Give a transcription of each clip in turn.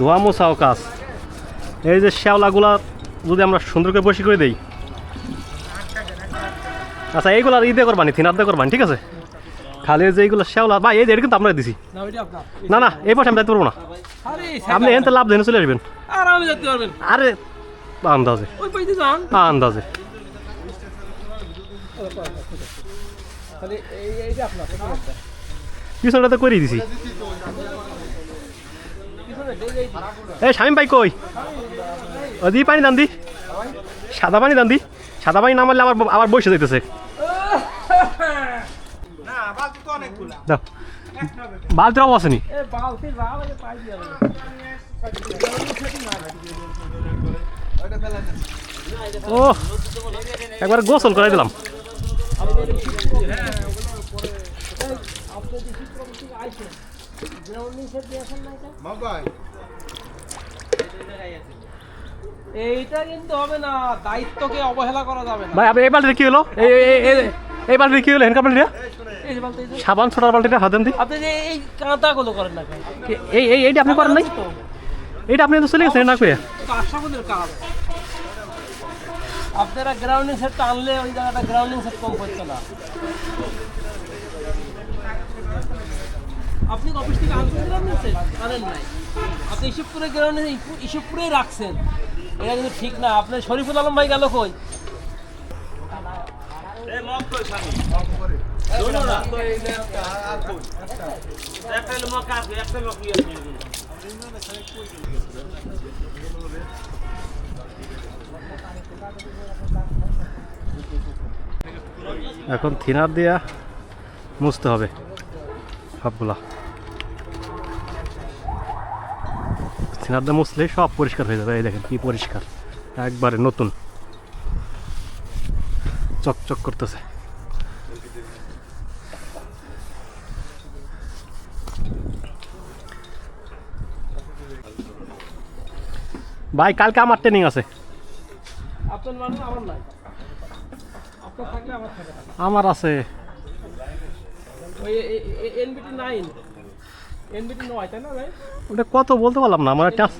ধোয়া মোছাও কাজ এই যে শ্যাওলাগুলা যদি আমরা সুন্দর করে বসি করে দেই। আচ্ছা এইগুলো ঈদে করবানি থিনাতে করবানি ঠিক আছে? খালি যে এইগুলো শ্যাওলা বা এই যে এটা কিন্তু আমরা দিছি। না না এই পাশে আমি যাইতে পারব না। আরে আপনি এনতে লাভ দেন চলে আসবেন। আরামে যেতে পারবেন। আরে আন্দাজে। ওই পাইতে যান। আন্দাজে। খালি এই এই যে আপনার। পিছনেরটা। পিছনটাতে করিয়ে দিছি। এই শামিম ভাই কই? ওদি পানি দান দি। সাদা পানি দান দি। সাদা পানি না মারলে আবার আবার বসে যাইতেছে। দাও। বালতির আসেনি এ। ও একবার গোসল করে দিলাম। এইটা কিন্তু হবে না দায়িত্বকে অবহেলা করা যাবে না। ভাই আপনি এই বালতিটা কি হলো? এই বালতিটা কি হলো হ্যান্ডকাপ বালতিটা? সাবান ছোটার বালতিটা হাত দি। আপনি যে এই কাঁটাগুলো করেন না? এই এই এইটা আপনি করেন নাই? এইটা আপনি তো চলে গেছেন না করে এটা কাজ আপনারা গ্রাউন্ডিং সেট আনলে ওই জায়গাটা গ্রাউন্ডিং সেট কম করতো না আপনি কি অফিস থেকে আনেন নাই? আপনি গ্রাউন্ডিং ইস্যুপুরেই রাখছেন। এটা কিন্তু ঠিক না। আপনার শরীফুল আলম ভাই গেল কই? এখন থিনার দিয়া মুছতে হবে সবগুলা। থিনার দিয়ে মুছলে সব পরিষ্কার হয়ে যাবে এই দেখেন কি পরিষ্কার একবারে নতুন। চকচক করতেছে। ভাই কালকে আমার ট্রেনিং আছে। মানে। আমার আছে। ওটা কত বলতে পারলাম না আমার টাস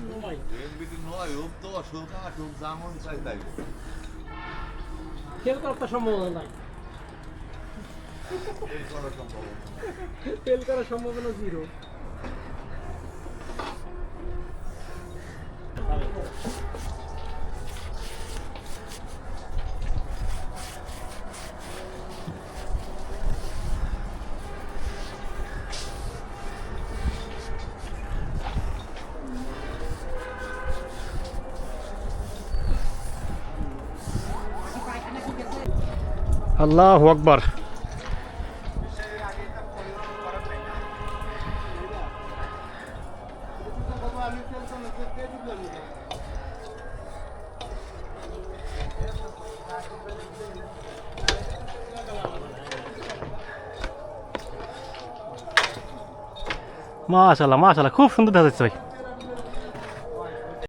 সম্ভাবনা এমবিটি আল্লাহ আকবার মাশাল্লাহ মাশাল্লাহ খুব সুন্দর দেখা যাচ্ছে ভাই